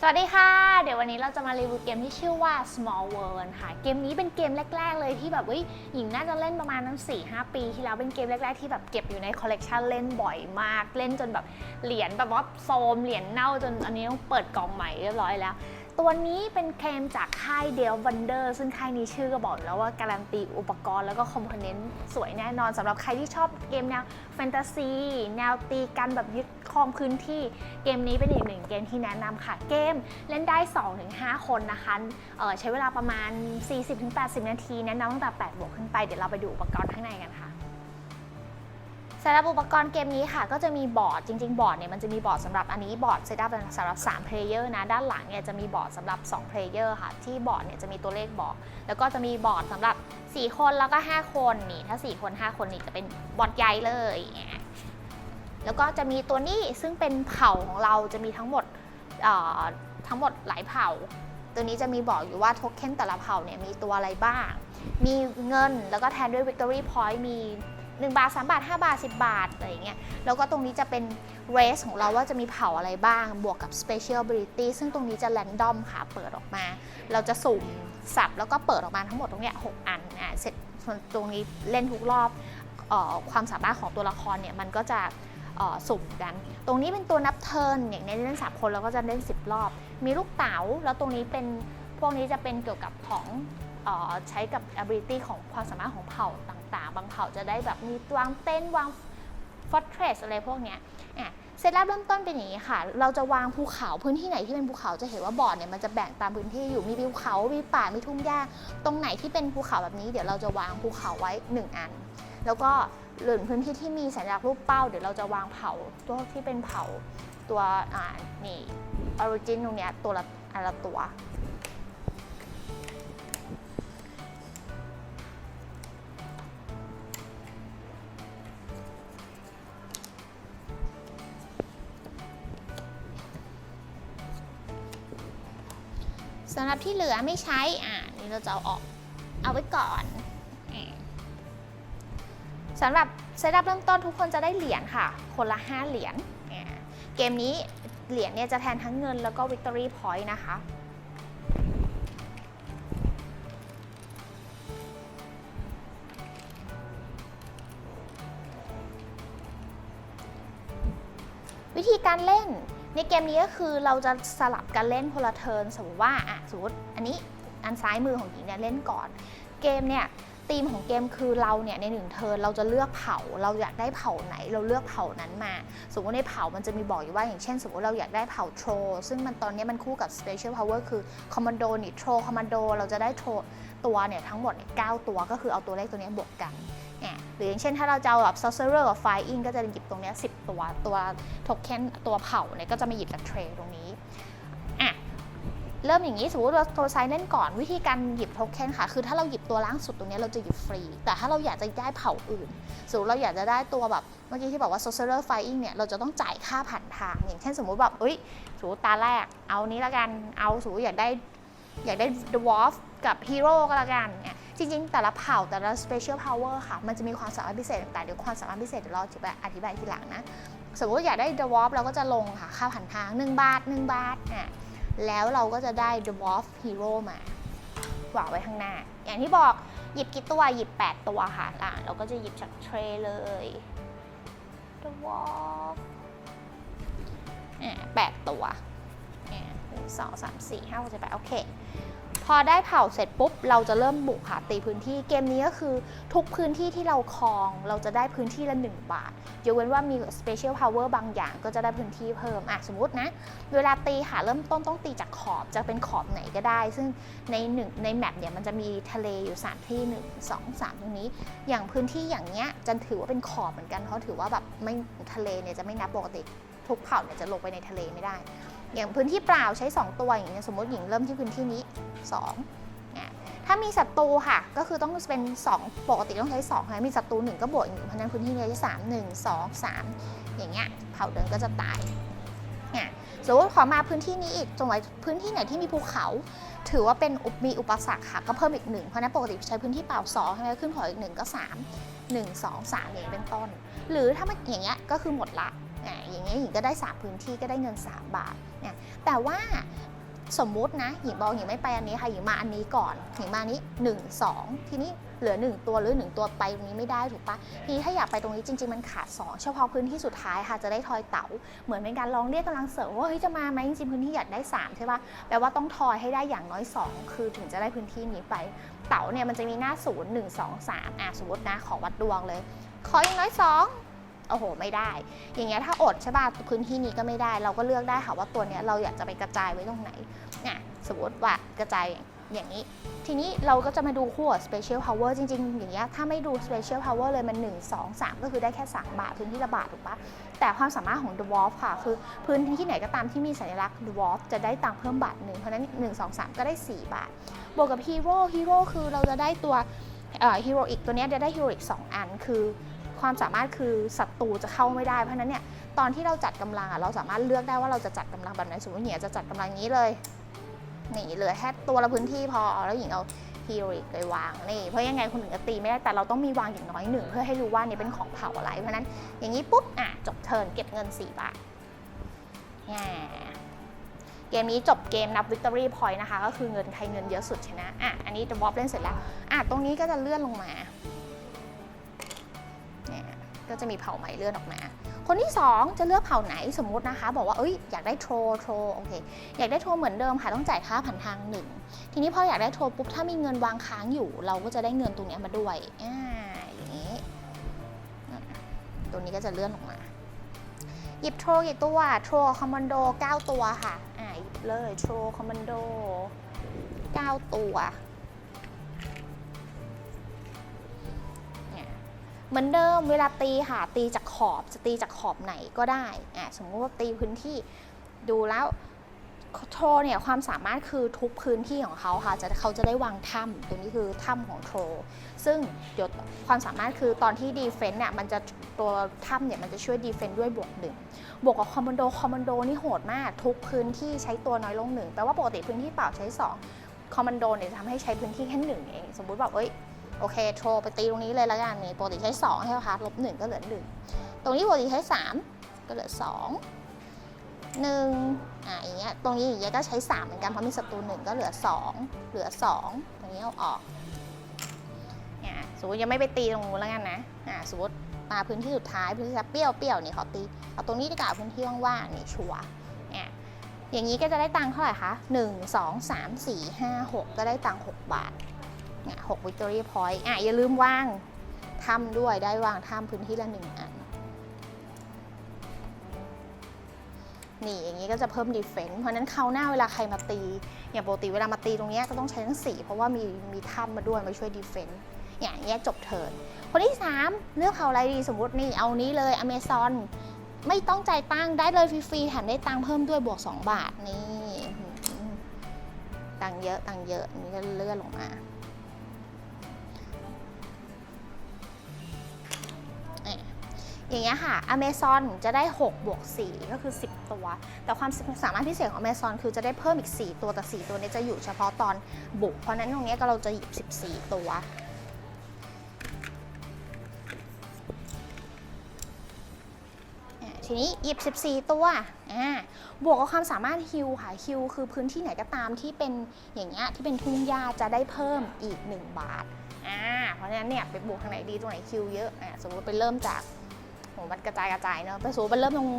สวัสดีค่ะ เดี๋ยววันนี้เราจะมารีวิวเกมที่ชื่อว่า Small World ค่ะ เกมนี้เป็นเกมแรก ๆ เลยที่แบบวิหญิงน่าจะเล่นประมาณนั้น4 5ปีที่แล้วเป็นเกมแรก ๆ ที่แบบเก็บอยู่ในคอลเลกชันเล่นบ่อยมาก เล่นจนแบบเหรียญแบบว่าโซมเหรียญเน่าจนอันนี้ต้องเปิดกล่องใหม่เรียบร้อยแล้ว ตัวนี้เป็นเกมจากค่ายเดลวันเดอร์ซึ่งค่ายนี้ชื่อก็บอกแล้วว่าการันตีอุปกรณ์แล้วก็คอมโพเนนต์สวยแน่นอนสำหรับใครที่ชอบเกมแนวแฟนตาซีแนวตีกันแบบยึดครองพื้นที่ เกมนี้เป็นอีกหนึ่งเกมที่แนะนำค่ะ เกมเล่นได้ 2-5 คนนะคะใช้เวลาประมาณ 40-80 นาทีแนะนำตั้งแต่8บวกขึ้นไปเดี๋ยวเราไปดูอุปกรณ์ข้างในกันค่ะ สำหรับอุปกรณ์เกมนี้ค่ะ ก็จะมีบอร์ดจริง ๆ บอร์ดเนี่ยมันจะมีบอร์ดสำหรับอันนี้บอร์ดเซตอัพสำหรับ3 player นะ ด้านหลังเนี่ยจะมีบอร์ดสำหรับ2 player ค่ะ ที่บอร์ดเนี่ยจะมีตัวเลขบอก แล้วก็จะมีบอร์ดสำหรับ 4 คนแล้วก็ 5 คนนี่ถ้า 4 คน 5 คนนี่จะเป็นบอร์ดใหญ่เลยอะแล้วก็จะมีตัวนี้ซึ่งเป็นเผ่าของเราจะมีทั้งหมดอ่อทั้งหมดหลายเผ่า ตัวนี้จะมีบอกอยู่ว่าโทเค็นแต่ละเผ่าเนี่ยมีตัวอะไรบ้าง มีเงินแล้วก็แทนด้วย Victory Point มี 1 บาท 3 บาท 5 บาท 10 บาทอะไรอย่างเงี้ยแล้วก็ตรงนี้จะเป็น race ของเราว่าจะมีเผ่าอะไรบ้างบวกกับ special ability ซึ่งตรงนี้จะ random ค่ะเปิดออกมา เราจะสุ่มสับแล้วก็เปิดออกมาทั้งหมดตรงเนี้ย6อันอะเสร็จตรงนี้เล่นทุกรอบออความสามารถของตัวละครเนี่ยมันก็จะสุ่มกัน ตรงนี้เป็นตัวนับเทิร์นอย่างในเล่นสามคนเราก็จะเล่น 10 รอบ มีลูกเต๋าแล้วตรงนี้เป็นพวกนี้จะเป็นเกี่ยวกับของออใช้กับ ability ของความสามารถของเผ่า ต่างๆ บางเผ่าจะได้แบบมีวางเต้นวาง fortress อะไรพวกเนี้ยอะเซตอัพเริ่มต้นเป็นอย่างนี้ค่ะ เราจะวางภูเขาพื้นที่ไหนที่เป็นภูเขาจะเห็นว่าบอร์ดเนี่ยมันจะแบ่งตามพื้นที่อยู่มีภูเขา มีป่า มีทุ่งหญ้า ตรงไหนที่เป็นภูเขาแบบนี้ เดี๋ยวเราจะวางภูเขาไว้ 1 อัน แล้วก็หรือพื้นที่ที่มีสัญลักษณ์รูปเป้า เดี๋ยวเราจะวางเผาตัวที่เป็นเผาตัวอ่านี่ออริจินตรงเนี้ยตัวละอันละตัว สำหรับที่เหลือไม่ใช้ อ่านี่เราจะเอาออก เอาไว้ก่อนสำหรับเซตอัพเริ่มต้นทุกคนจะได้เหรียญค่ะ คนละ 5 เหรียญเกมนี้เหรียญเนี่ยจะแทนทั้งเงินแล้วก็ Victory Point นะคะ วิธีการเล่น ในเกมนี้ก็คือเราจะสลับกันเล่นพลเทิร์นสมมติว่าอะสมมติอันนี้อันซ้ายมือของหญิงเนี่ยเล่นก่อน เกมเนี่ยธีมของเกมคือเราเนี่ยในหนึ่งเทิร์นเราจะเลือกเผ่าเราอยากได้เผ่าไหน เราเลือกเผ่านั้นมา สมมติในเผ่ามันจะมีบอกอยู่ว่าอย่างเช่น สมมติเราอยากได้เผ่าโทรซึ่งมันตอนนี้มันคู่กับ Special Power คือ Commando นี่โทร Commando เราจะได้โทรตัวเนี่ยทั้งหมดเนี่ยตัวก็คือเอาตัวเลขตัวนี้บวกกัน หรืออย่างเช่นถ้าเราจะเอาแบบ Sorcerer กับ Flying ก็จะหยิบตรงนี้ 10 ตัวตัวโทเค็นตัวเผ่าเนี่ยก็จะมาหยิบจากเทรตรงนี้อะเริ่มอย่างนี้สมมติว่าตัวซ้ายเล่นก่อนวิธีการหยิบโทเค็นค่ะ คือถ้าเราหยิบตัวล่างสุดตรงนี้เราจะหยิบฟรี แต่ถ้าเราอยากจะได้เผ่าอื่นสมมติเราอยากจะได้ตัวแบบเมื่อกี้ที่บอกว่า Sorcerer Flying เนี่ยเราจะต้องจ่ายค่าผ่านทาง อย่างเช่นสมมติแบบเอ้ยสมมติตาแรกเอานี้ละกันเอาสมมติอยากได้อยากได้ Dwarf กับ Hero ก็แล้วกันเนี่ย จริงๆ แต่ละเผ่าแต่ละ Special Power ค่ะ มันจะมีความสามารถพิเศษต่างๆเดี๋ยวความสามารถพิเศษเดี๋ยวเราอธิบายอธิบายทีหลังนะ สมมติอยากได้ Dwarf เราก็จะลงค่ะ ค่าผ่านทาง 1 บาท 1 บาทอะแล้วเราก็จะได้ Dwarf Hero มาวางไว้ข้างหน้า อย่างที่บอกหยิบกี่ตัวหยิบ 8 ตัวค่ะอะ เราก็จะหยิบจากเทรเลย Dwarf อะแปดตัวอะหนึ่งสองสามสี่ห้าหกเจ็ดแปดโอเค พอได้เผาเสร็จปุ๊บ เราจะเริ่มบุกค่ะตีพื้นที่เกมนี้ก็คือทุกพื้นที่ที่เราครอง เราจะได้พื้นที่ละ 1 บาทยกเว้นว่ามี Special Power บางอย่างก็จะได้พื้นที่เพิ่มอะสมมตินะ เวลาตีค่ะเริ่มต้นต้องตีจากขอบจะเป็นขอบไหนก็ได้ ซึ่งในหนึ่งในแมปเนี่ยมันจะมีทะเลอยู่3ที่ 1 2 3 ตรงนี้ อย่างพื้นที่อย่างเนี้ยจะถือว่าเป็นขอบเหมือนกันเพราะถือว่าแบบไม่ทะเลเนี่ยจะไม่นับปกติทุกเผ่าเนี่ยจะลงไปในทะเลไม่ได้ อย่างพื้นที่เปล่าใช้ 2 ตัวอย่างเงี้ยสมมติหญิงเริ่มที่พื้นที่นี้2อะถ้ามีศัตรูค่ะ ก็คือต้องเป็น 2 ปกติต้องใช้2ค่ะมีศัตรูหนึ่งก็บวกอีกหนึ่งเพราะนั้นพื้นที่นี้จะสามหนึ่งสองสามอย่างเงี้ยเผ่าเดินก็จะตายเนี่ยสมมติขอมาพื้นที่นี้อีกตรงไหนพื้นที่ไหนที่มีภูเขา ถือว่าเป็นมีอุปสรรคค่ะก็เพิ่มอีกหนึ่งเพราะนั้นปกติใช้พื้นที่เปล่า2ใช่ไหมขึ้นหออีกหนึ่งก็ 3 1 2 3อย่างนี้เป็นต้น หรือถ้ามันอย่างเงี้ยก็คือหมดละ อะอย่างเงี้ยหญิงก็ได้ 3 พื้นที่ก็ได้เงิน 3 บาทเนี่ยแต่ว่าสมมุตินะหญิงบอกหญิงไม่ไปอันนี้ค่ะหญิงมาอันนี้ก่อนหญิงมานี้ 1 2 ทีนี้เหลือ 1 ตัวหรือ 1 ตัวไปตรงนี้ไม่ได้ถูกปะทีนี้ถ้าอยากไปตรงนี้จริง ๆ มันขาด 2 เฉพาะพื้นที่สุดท้ายค่ะจะได้ทอยเต๋าเหมือนเป็นการลองเรียกกำลังเสริมว่าเฮ้ยจะมาไหมจริงๆพื้นที่อยากได้ 3 ใช่ปะแปลว่าต้องทอยให้ได้อย่างน้อย 2 คือถึงจะได้พื้นที่นี้ไปเต๋าเนี่ยมันจะมีหน้าศูนย์หนึ่งสองสามอะสมมตินะขอวัดดวงเลย ขออย่างน้อยสอง โอ้โหไม่ได้ อย่างเงี้ยถ้าอดใช่ป่ะพื้นที่นี้ก็ไม่ได้ เราก็เลือกได้ค่ะว่าตัวเนี้ยเราอยากจะไปกระจายไว้ตรงไหนเนี่ยสมมติว่ากระจายอย่างนี้ ทีนี้เราก็จะมาดูคู่กับ special power จริง ๆ อย่างเงี้ยถ้าไม่ดู special power เลยมัน 1 2 3 ก็คือได้แค่ 3 บาท พื้นที่ละบาทถูกปะแต่ความสามารถของ dwarf ค่ะ คือพื้นที่ไหนก็ตามที่มีสัญลักษณ์ dwarf จะได้ตังค์เพิ่มบาทหนึ่งเพราะนั้น 1 2 3 ก็ได้ 4 บาท บวกกับ hero hero คือเราจะได้ตัวฮีโร่อีกตัวเนี้ยจะได้ฮีโร่อีก2อัน คือ ความสามารถคือศัตรูจะเข้าไม่ได้เพราะนั้นเนี่ยตอนที่เราจัดกำลังอะเราสามารถเลือกได้ว่าเราจะจัดกำลังแบบไหนสมมติเหียจะจัดกำลังนี้เลยนี่เหลือแค่ตัวละพื้นที่พอแล้วหญิงเอาฮีโร่อีกไปวางนี่เพราะยังไงคนอื่นก็ตีไม่ได้แต่เราต้องมีวางอย่างน้อยหนึ่งเพื่อให้รู้ว่านี่เป็นของเผ่าอะไร เพราะนั้นอย่างนี้ปุ๊บอะจบเทิร์นเก็บเงิน 4 บาทแหมเกมนี้จบเกมนับ Victory Point นะคะ ก็คือเงินใครเงินเยอะสุดชนะอะอันนี้จะวอปเล่นเสร็จแล้วอะตรงนี้ก็จะเลื่อนลงมา ก็จะมีเผ่าใหม่เลื่อนออกมา คนที่ 2 จะเลือกเผ่าไหนสมมุตินะคะ บอกว่าเอ้ยอยากได้โทรโทรโอเคอยากได้โทรเหมือนเดิมค่ะต้องจ่ายค่าผ่านทางหนึ่งทีนี้พออยากได้โทรปุ๊บถ้ามีเงินวางค้างอยู่ เราก็จะได้เงินตรงนี้มาด้วยอ่าอย่างนี้ตัวนี้ก็จะเลื่อนออกมาหยิบโทรกี่ตัวโทรคอมมานโด 9 ตัวค่ะอ่าหยิบเลยโทรคอมมานโด 9 ตัว เหมือนเดิมเวลาตีค่ะตีจากขอบจะตีจากขอบไหนก็ได้อ่าสมมติว่าตีพื้นที่ดูแล้วโทรเนี่ยความสามารถคือทุกพื้นที่ของเขาค่ะจะเขาจะได้วางถ้ำตรงนี้คือถ้ำของโทรซึ่งเดี๋ยวความสามารถคือตอนที่ดีเฟนต์เนี่ยมันจะตัวถ้ำเนี่ยมันจะช่วยดีเฟนต์ด้วยบวกหนึ่งบวกกับคอมมานโดคอมมานโดนี่โหดมากทุกพื้นที่ใช้ตัวน้อยลงหนึ่งแปลว่าปกติพื้นที่เปล่าใช้ 2คอมมานโดเนี่ยจะทำให้ใช้พื้นที่แค่หนึ่งเอง สมมติแบบเอ้ย โอเคโทรไปตีตรงนี้เลยแล้วกันนี่ปกติใช้2ใช่ไหมคะลบ1ก็เหลือ1ตรงนี้ปกติใช้ 3 ก็เหลือ 2 1อะอย่างเงี้ยตรงนี้อย่างเงี้ยก็ใช้ 3 เหมือนกันเพราะมีศัตรู1ก็เหลือ 2 เหลือ 2 ตรงนี้เอาออกเนี่ยสมมติยังไม่ไปตีตรงนู้นแล้วกันนะอะสมมติมาพื้นที่สุดท้ายพื้นที่เปรี้ยวเปรี้ยวนี่ขอตีเอาตรงนี้ดีกว่าพื้นที่ว่างๆนี่ชัวร์เนี่ยอย่างนี้ก็จะได้ตังค์เท่าไหร่คะ 1 2 3 4 5 6 ก็ได้ตังค์6บาท เนี่ย6 victory point อะอย่าลืมว่างทำด้วยได้วางทำพื้นที่ละหนึ่งอัน นี่อย่างนี้ก็จะเพิ่ม defense เพราะนั้นคราวหน้าเวลาใครมาตี อย่างปกติเวลามาตีตรงนี้ก็ต้องใช้ทั้งสี่เพราะว่ามีมีถ้ำมาด้วยมาช่วย defense เนี่ยอย่างเงี้ยจบเทิร์นคนที่ 3 เลือกเผ่าอะไรดีสมมตินี่เอานี้เลยอเมซอนไม่ต้องจ่ายตังค์ได้เลยฟรีๆแถมได้ตังค์เพิ่มด้วยบวก 2 บาทนี่ตังค์เยอะตังค์เยอะอันนี้ก็เลื่อนลงมา อย่างเงี้ยค่ะอเมซอนจะได้6บวก4ก็คือ 10 ตัว แต่ความสามารถพิเศษของอเมซอนคือจะได้เพิ่มอีก 4 ตัวแต่ 4 ตัวนี้จะอยู่เฉพาะตอนบุก เพราะนั้นตรงนี้ก็เราจะหยิบ 14 ตัว ทีนี้หยิบ 14 ตัว บวกกับความสามารถฮิวค่ะฮิวคือพื้นที่ไหนก็ตามที่เป็นอย่างเงี้ยที่เป็นทุ่งหญ้าจะได้เพิ่มอีก 1 บาทอ่าเพราะฉะนั้นเนี่ยไปบวกทางไหนดีตรงไหนฮิวเยอะอ่าสมมติไปเริ่มจาก โหมันกระจายกระจายเนอะไปสมมติไปเริ่มตรง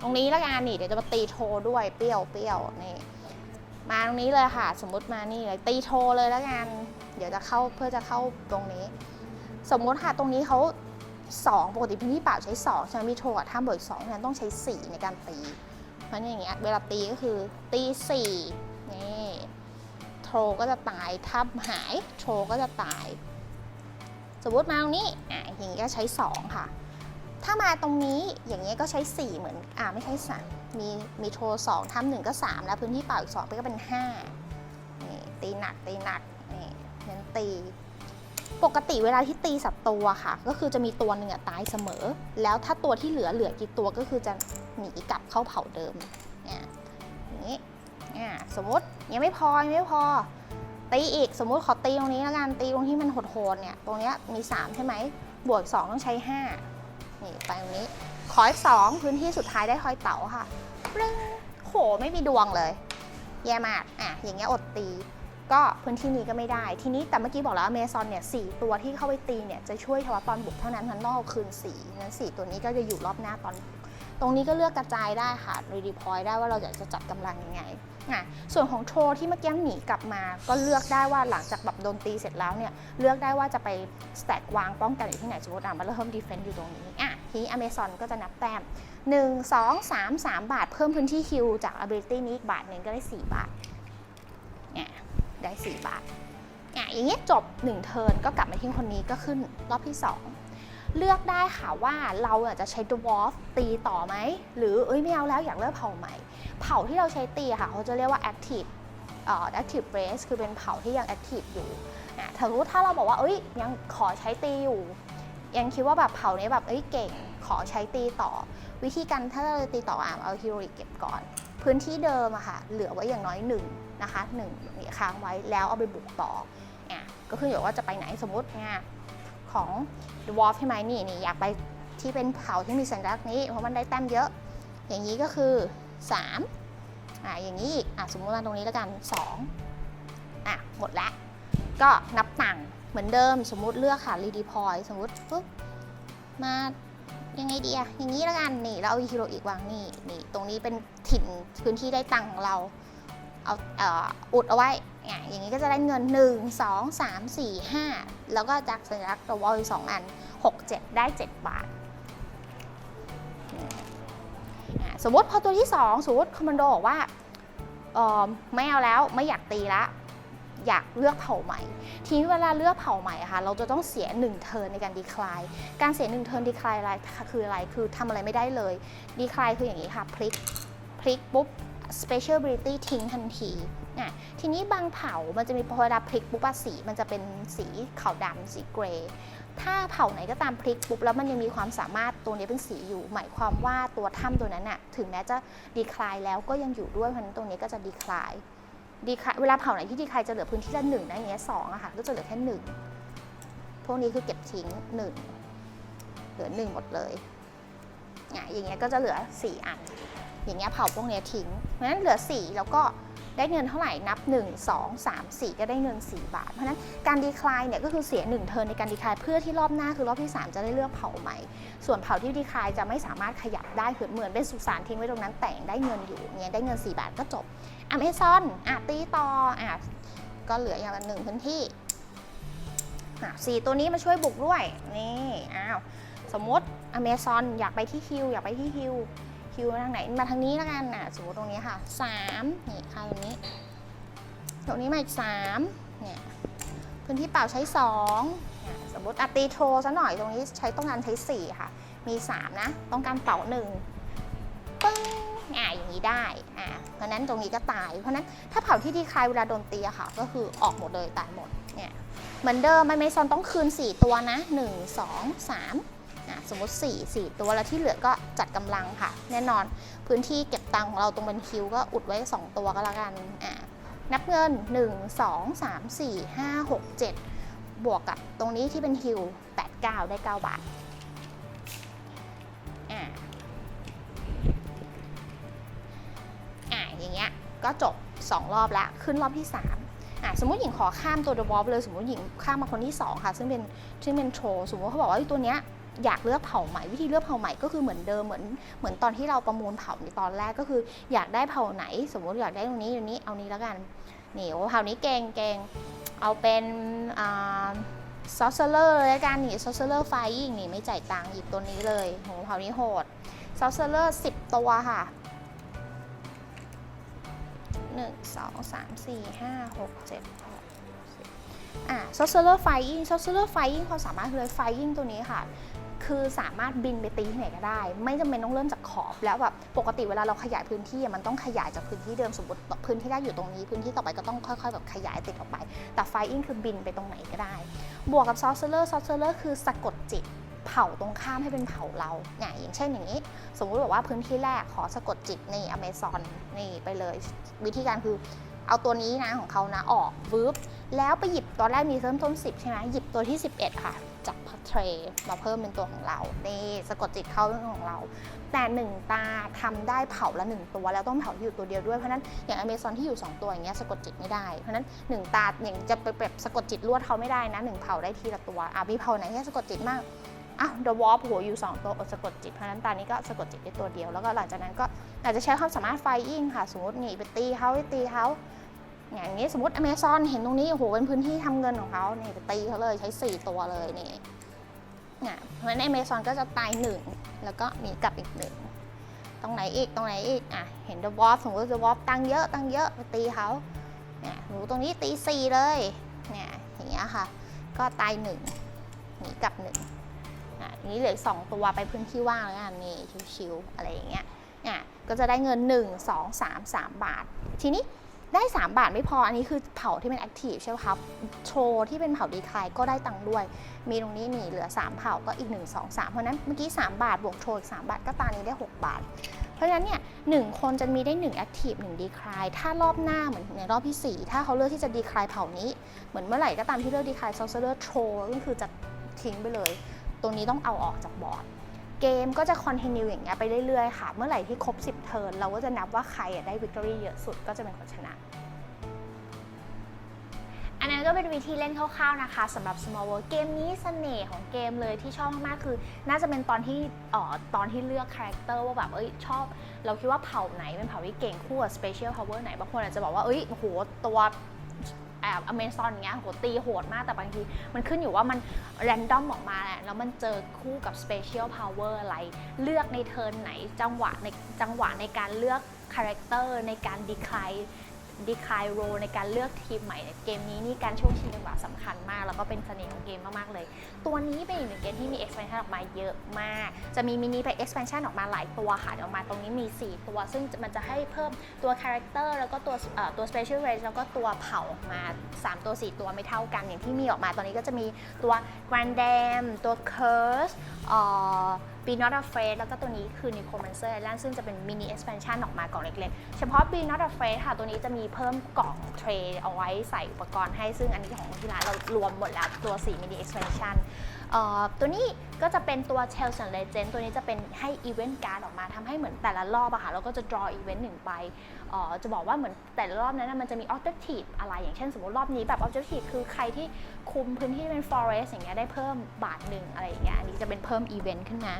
ตรงนี้แล้วกันนี่เดี๋ยวจะมาตีโทด้วยเปรี้ยวเปรี้ยวนี่มาตรงนี้เลยค่ะ สมมติมานี่เลยตีโทเลยแล้วกันเดี๋ยวจะเข้าเพื่อจะเข้าตรงนี้ สมมติค่ะตรงนี้เขา2ปกติพื้นที่เปล่าใช้2ใช่ไหมมีโทรกับถ้ำบวกอีก2ฉะนั้นต้องใช้ 4 ในการตีเพราะอย่างเงี้ยเวลาตีก็คือตี4นี่โทก็จะตายถ้ำหายโทก็จะตาย สมมติมาตรงนี้อะอย่างงี้ก็ใช้ 2 ค่ะ ถ้ามาตรงนี้อย่างเงี้ยก็ใช้ 4 เหมือนอ่าไม่ใช่3มีมีโทร2ถ้ำหนึ่งก็ 3 แล้วพื้นที่เปล่าอีก2ไปก็เป็น5นี่ตีหนักตีหนักนี่เน้นตี ปกติเวลาที่ตีศัตรูค่ะ ก็คือจะมีตัวหนึ่งอะตายเสมอ แล้วถ้าตัวที่เหลือเหลือกี่ตัวก็คือจะหนีกลับเข้าเผ่าเดิมเนี่ยอย่างนี้เนี่ยสมมติยังไม่พอยังไม่พอตีอีกสมมุติขอตีตรงนี้แล้วกันตีตรงที่มันโหดๆเนี่ยตรงเนี้ยมี 3 ใช่ไหมบวก2ต้องใช้ 5 นี่ไปตรงนี้ ขอ F2 พื้นที่สุดท้ายได้ทอยเต๋าค่ะปรึ้งโหไม่มีดวงเลย แย่มาก อะ อย่างเงี้ยอดตี ก็พื้นที่นี้ก็ไม่ได้ ทีนี้แต่เมื่อกี้บอกแล้วอเมซอนเนี่ยสตัวที่เข้าไปตีเนี่ยจะช่วยเฉพาะตอนบุกเท่านั้นทันนอกคืนสีนั้นสีตัวนี้ก็จะอยู่รอบหน้าตอน ตรงนี้ก็เลือกกระจายได้ค่ะรีดีพอยได้ว่าเราอยากจะจัดกำลังยังไงอะส่วนของโทรที่เมื่อกี้หนีกลับมา ก็เลือกได้ว่าหลังจากแบบโดนตีเสร็จแล้วเนี่ยเลือกได้ว่าจะไปสแต็กวางป้องกันอยู่ที่ไหนสมมติอะมาเริ่มดีเฟนต์อยู่ตรงนี้อะ ทีนี้อเมซอนก็จะนับแต้ม 1 2 3 3 บาท เพิ่มพื้นที่คิวจาก ability นี้อีกบาทหนึ่งก็ได้ 4 บาทเนี่ยได้ 4 บาทอะอย่างเงี้ยจบ 1 เทิร์นก็กลับมาที่คนนี้ก็ขึ้นรอบที่ 2 เลือกได้ค่ะว่าเราอะจะใช้ dwarf ตีต่อไหม หรือเอ้ยไม่เอาแล้วอยากเลือกเผาใหม่ เผาที่เราใช้ตีค่ะเขาจะเรียกว่า active เอ่อ active race คือเป็นเผาที่ยัง active อยู่อะถ้ารู้ถ้าเราบอกว่าเอ้ยยังขอใช้ตีอยู่ ยังคิดว่าแบบเผ่านี้แบบเอ้ยเก่งขอใช้ตีต่อ วิธีการถ้าเราจะตีต่ออะเอาฮิโรริเก็บก่อน พื้นที่เดิมอะค่ะเหลือไว้อย่างน้อย1นะคะ1นี่ค้างไว้แล้วเอาไปบุกต่ออะก็คืออยู่ว่าจะไปไหนสมมติเนี่ยของ dwarf ใช่ไหมนี่นี่อยากไปที่เป็นเผ่าที่มีสัญลักษณ์นี้เพราะมันได้แต้มเยอะ อย่างนี้ก็คือ 3อะอย่างนี้อีกอะสมมติว่าตรงนี้แล้วกัน2อะหมดละก็นับตังค์ เหมือนเดิมสมมุติเลือกค่ะรีดีพอยสมมติปุ๊บมายังไงดีอะอย่างนี้แล้วกันนี่เราเอาฮิโรอีกวางนี่นี่ตรงนี้เป็นถิ่นพื้นที่ได้ตังค์ของเราเอาเอ่ออุดเอาไว้อย่างนี้ก็จะได้เงิน 1 2 3 4 5 แล้วก็จากสัญลักษณ์ตัววอลอีสองอัน 6 7 ได้ 7 บาท สมมติพอตัวที่ 2 สมมติคอมมานโดบอกว่าเออไม่เอาแล้วไม่อยากตีละ อยากเลือกเผ่าใหม่ ทีนี้เวลาเลือกเผ่าใหม่ค่ะ เราจะต้องเสีย1เทิร์นในการดีคลาย การเสีย1เทิร์นดีคลายอะไรคืออะไร คือทำอะไรไม่ได้เลย ดีคลายคืออย่างนี้ค่ะ พลิก พลิกปุ๊บ special ability ทิ้งทันทีอะทีนี้บางเผ่ามันจะมีพอเวลาพลิกปุ๊บสี มันจะเป็นสีขาวดำสีเกรย์ถ้าเผ่าไหนก็ตามพลิกปุ๊บแล้วมันยังมีความสามารถตัวนี้เป็นสีอยู่ หมายความว่าตัวถ้ำตัวนั้นน่ะถึงแม้จะดีคลายแล้วก็ยังอยู่ด้วยเพราะฉะนั้นตรงนี้ก็จะดีคลาย ดีคายเวลาเผาไหนที่ดีคลายจะเหลือพื้นที่ละหนึ่งนะอย่างเงี้ยสองอะค่ะก็จะเหลือแค่หนึ่งพวกนี้คือเก็บทิ้งหนึ่งเหลือหนึ่งหมดเลยเนี่ยอย่างเงี้ยก็จะเหลือสี่อันอย่างเงี้ยเผาพวกเนี้ยทิ้งเพราะฉะนั้นเหลือสี่แล้วก็ ได้เงินเท่าไหร่นับ 1 2 3 4 ก็ได้เงิน 4 บาท เพราะฉะนั้นการดีคลายเนี่ยก็คือเสีย 1 เทิร์นในการดีคลายเพื่อที่รอบหน้าคือรอบที่ 3 จะได้เลือกเผาใหม่ ส่วนเผาที่ดีคลายจะไม่สามารถขยับได้คือเหมือนเป็นสุสานทิ้งไว้ตรงนั้นแต่งได้เงินอยู่เนี่ยได้เงิน 4 บาทก็จบอเมซอนอะตีต่ออะก็เหลืออย่างละหนึ่งพื้นที่อะสี่ตัวนี้มาช่วยบุกด้วยนี่อ้าวสมมติอเมซอนอยากไปที่คิวอยากไปที่คิว คิวมาทางไหนมาทางนี้แล้วกันอะสมมติตรงนี้ค่ะสามนี่ค่ะตรงนี้ ตรงนี้มาอีกสามเนี่ยพื้นที่เปล่าใช้สองสมมติอตีโทรซะหน่อยตรงนี้ใช้ต้องการใช้สี่ค่ะ มีสามนะ ต้องการเป่าหนึ่งปึ้งอ่าอย่างนี้ได้อ่าเพราะนั้นตรงนี้ก็ตาย เพราะนั้นถ้าเผาที่ดีคลายเวลาโดนตีอะค่ะ ก็คือออกหมดเลยตายหมดเนี่ยเหมือนเดิมไมเมซอนต้องคืน 4 ตัวนะ 1 2 3 อ่าสมมติ 4 4 ตัวแล้วที่เหลือก็จัดกำลังค่ะ แน่นอนพื้นที่เก็บตังค์ของเราตรงเป็นคิวก็อุดไว้ 2 ตัวก็แล้วกันอ่านับเงิน 1 2 3 4 5 6 7 บวกกับตรงนี้ที่เป็นคิว8 9 ได้ 9 บาทอ่าอะอย่างเงี้ยก็จบ 2 รอบละขึ้นรอบที่ 3อะสมมติหญิงขอข้ามตัวเดอะวอลเลยสมมติหญิงข้ามมาคนที่ 2 ค่ะ ซึ่งเป็นซึ่งเป็นโทรสมมติเขาบอกว่าตัวเนี้ย อยากเลือกเผ่าใหม่วิธีเลือกเผ่าใหม่ก็คือเหมือนเดิมเหมือนเหมือนตอนที่เราประมูลเผ่าในตอนแรกก็คือ อยากได้เผ่าไหน สมมติอยากได้ตรงนี้ตรงนี้เอานี้แล้วกันนี่โอ้เผ่านี้เก่งเก่งเอาเป็นอ่าซอสเซอร์เลยละกันนี่ซอสเซอร์ไฟยิ่งนี่ไม่จ่ายตังค์หยิบตัวนี้เลยโหเผ่านี้โหดซอสเซอร์สิบตัวค่ะหนึ่งสองสามสี่ห้าหกเจ็ดแปดสิบอะ sorcerer flying sorcerer flying ความสามารถคือ flying ตัวนี้ค่ะ คือสามารถบินไปตีที่ไหนก็ได้ ไม่จำเป็นต้องเริ่มจากขอบแล้วแบบปกติเวลาเราขยายพื้นที่มันต้องขยายจากพื้นที่เดิมสมมติพื้นที่แรกอยู่ตรงนี้ พื้นที่ต่อไปก็ต้องค่อยๆแบบขยายติดออกไป แต่ flying คือบินไปตรงไหนก็ได้ บวกกับ sorcerer sorcerer คือสะกดจิตเผาตรงข้ามให้เป็นเผาเราเนี่ยอย่างเช่นอย่างนี้ สมมุติบอกว่าพื้นที่แรกขอสะกดจิตในอเมซอนนี่ไปเลย วิธีการคือเอาตัวนี้นะของเขานะออกวืบแล้วไปหยิบตอนแรกมีเริ่มต้น 10 ใช่ไหมหยิบตัวที่ 11 ค่ะ จากพัทเทรมาเพิ่มเป็นตัวของเรานี่สะกดจิตเข้าเป็นของเรา แต่หนึ่งตาทำได้เผาละหนึ่งตัวแล้วต้องเผาอยู่ตัวเดียวด้วยเพราะนั้นอย่างอเมซอนที่อยู่ 2 ตัวอย่างเงี้ยสะกดจิตไม่ได้เพราะนั้นหนึ่งตาอย่างจะไปแบบสะกดจิตรวดเขาไม่ได้นะหนึ่งเผาได้ทีละตัวอะมีเผาไหนที่สะกดจิตมากอ้าวเดอะวอลหัวอยู่ 2 ตัวอดสะกดจิต เพราะนั้นตานี้ก็สะกดจิตได้ตัวเดียว แล้วก็หลังจากนั้นก็อาจจะใช้ความสามารถไฟอิงค่ะ สมมตินี่ไปตีเขาไปตีเขา อย่างนี้สมมติอเมซอนเห็นตรงนี้โอ้โหเป็นพื้นที่ทำเงินของเขาเนี่ไปตีเขาเลยใช้ 4 ตัวเลยนี่เนี่ยเพราะฉะนั้นอเมซอนก็จะตายหนึ่งแล้วก็หนีกลับอีกหนึ่งตรงไหนอีกตรงไหนอีกอะเห็นเดอะวอฟสมมติเดอะวอฟตังเยอะตังเยอะไปตีเขาเนี่ยหนูตรงนี้ตีสี่เลยเนี่ยอย่างเงี้ยค่ะ ก็ตายหนึ่งหนีกลับหนึ่งอะนี้เหลือสองตัวไปพื้นที่ว่างแล้วกันนี่ชิวๆอะไรอย่างเงี้ยเนี่ยก็จะได้เงิน 1 2 3 3 บาท ทีนี้ ได้ 3 บาทไม่พออันนี้คือเผาที่เป็นแอคทีฟใช่ไหมครับโชว์ที่เป็นเผาดีคลายก็ได้ตังค์ด้วย มีตรงนี้นี่เหลือ 3 เผาก็อีก 1 2 3 เพราะนั้นเมื่อกี้ 3 บาท บวกโชว์อีก 3 บาทก็ตานี้ได้ 6 บาท เพราะฉะนั้นเนี่ยหนึ่งคนจะมีได้1 Active 1 Decline ถ้ารอบหน้าเหมือนในรอบที่ 4 ถ้าเขาเลือกที่จะ Decline เผานี้ เหมือนเมื่อไหร่ก็ตามที่เลือก Decline Sorcerer Troll ก็คือจะทิ้งไปเลยตรงนี้ต้องเอาออกจากบอร์ด เกมก็จะ continue อย่างเงี้ยไปเรื่อยๆค่ะ เมื่อไหร่ที่ครบ 10 เทิร์นเราก็จะนับว่าใครได้ victory เยอะสุดก็จะเป็นคนชนะ อันนั้นก็เป็นวิธีเล่นคร่าวๆนะคะสำหรับ Small World เกมนี้เสน่ห์ของเกมเลยที่ชอบมากๆคือ น่าจะเป็นตอนที่อ่อตอนที่เลือกคาแรคเตอร์ว่าแบบเอ้ยชอบ เราคิดว่าเผ่าไหนเป็นเผ่าที่เก่งคู่กับ Special Power ไหนบางคนอาจจะบอกว่าเอ้ยโหตัว แอบอเมซอนเงี้ยโหตีโหดมากแต่บางที มันขึ้นอยู่ว่ามันแรนดอมออกมาแหละแล้วมันเจอคู่กับ Special Power อะไรเลือกในเทิร์นไหนจังหวะในจังหวะในการเลือกคาแรคเตอร์ในการดีคลาย ดีคายโรในการเลือกทีมใหม่ในเกมนี้นี่การช่วงชิงจังหวะสำคัญมาก แล้วก็เป็นเสน่ห์ของเกมมาก ๆ เลย ตัวนี้เป็นอีกหนึ่งเกมที่มี expansion ออกมาเยอะมาก จะมีมินิไป expansion ออกมาหลายตัวค่ะเดี๋ยวมาตรงนี้มี 4 ตัว ซึ่งมันจะให้เพิ่มตัว character แล้วก็ตัวเอ่อตัว special race แล้วก็ตัวเผ่าออกมา 3 ตัว 4 ตัวไม่เท่ากันอย่างที่มีออกมาตอนนี้ก็จะมีตัว grand dam ตัว curse เอ่อ Be Not Afraid แล้วก็ตัวนี้คือ Necromancer Island ซึ่งจะเป็นมินิ expansion ออกมากล่องเล็กๆ เฉพาะ Be Not Afraid ค่ะ ตัวนี้จะมีเพิ่มกล่องเทรย์เอาไว้ใส่อุปกรณ์ให้ซึ่งอันนี้ของที่ร้านเรารวมหมดแล้วตัว4มินิ expansion เอ่อตัวนี้ก็จะเป็นตัว Tales and Legend ตัวนี้จะเป็นให้ Event Card ออกมาทำให้เหมือนแต่ละรอบอะค่ะเราก็จะ draw event หนึ่งไปจะบอกว่าเหมือนแต่ละรอบนั้นมันจะมี objective อะไร อย่างเช่นสมมติรอบนี้แบบ objective คือใครที่คุมพื้นที่เป็น forest อย่างเงี้ยได้เพิ่มบาทหนึ่งอะไรอย่างเงี้ยอันนี้จะเป็นเพิ่ม event ขึ้นมา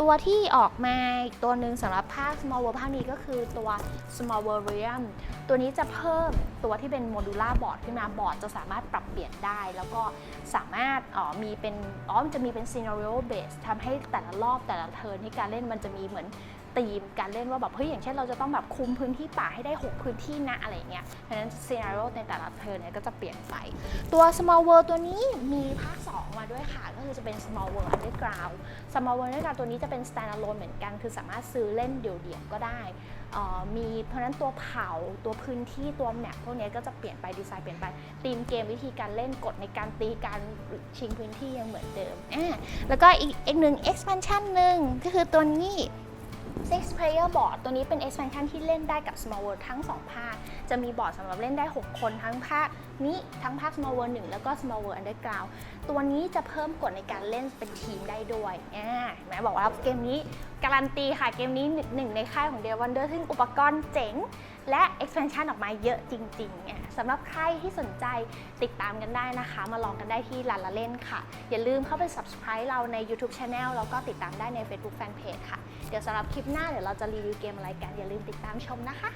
ตัวที่ออกมาอีกตัวหนึ่งสำหรับภาค small world ภาคนี้ก็คือตัว small world realm ตัวนี้จะเพิ่มตัวที่เป็น modular board ขึ้นมาบอร์ดจะสามารถปรับเปลี่ยนได้ แล้วก็สามารถออมีเป็นอ๋อมจะมีเป็น scenario base ทำให้แต่ละรอบแต่ละเทิร์นที่การเล่นมันจะมีเหมือน ธีมการเล่นว่าแบบเฮ้ยอย่างเช่นเราจะต้องแบบคุมพื้นที่ป่าให้ได้ 6 พื้นที่นะอะไรเงี้ยเพราะฉะนั้น scenario ในแต่ละเทิร์เนี่ยก็จะเปลี่ยนไป ตัว small world ตัวนี้มีภาค 2 มาด้วยค่ะ ก็คือจะเป็น small world underground small world underground ตัวนี้จะเป็น standalone เหมือนกัน คือสามารถซื้อเล่นเดี่ยวๆก็ได้อ่อมีเพราะฉะนั้นตัวเผาตัวพื้นที่ตัวแมปพวกนี้ก็จะเปลี่ยนไปดีไซน์เปลี่ยนไปธีมเกมวิธีการเล่นกฎในการตีการชิงพื้นที่ยังเหมือนเดิมอ่าแล้วก็อีกอีกหนึ่ง expansion หนึ่งก็คือตัวนี้ 6 player board ตัวนี้เป็น expansion ที่เล่นได้กับ small world ทั้ง 2 ภาค จะมีบอร์ดสำหรับเล่นได้ 6 คนทั้งภาค นี้ทั้งภาค small world 1 แล้วก็ small world underground ตัวนี้จะเพิ่มกฎในการเล่นเป็นทีมได้ด้วยอ่าเห็นไหมบอกว่าเกมนี้การันตีค่ะ เกมนี้หนึ่งในค่ายของ d e v o n d e r ซึ่งอุปกรณ์เจ๋ง และ expansion ออกมาเยอะจริงๆอะสำหรับใครที่สนใจติดตามกันได้นะคะ มาลองกันได้ที่ลาลาเล่นค่ะ อย่าลืมเข้าไป subscribe เราใน YouTube Channel แล้วก็ติดตามได้ใน Facebook Fanpage ค่ะ เดี๋ยวสำหรับคลิปหน้าเดี๋ยวเราจะรีวิวเกมอะไรกัน อย่าลืมติดตามชมนะคะ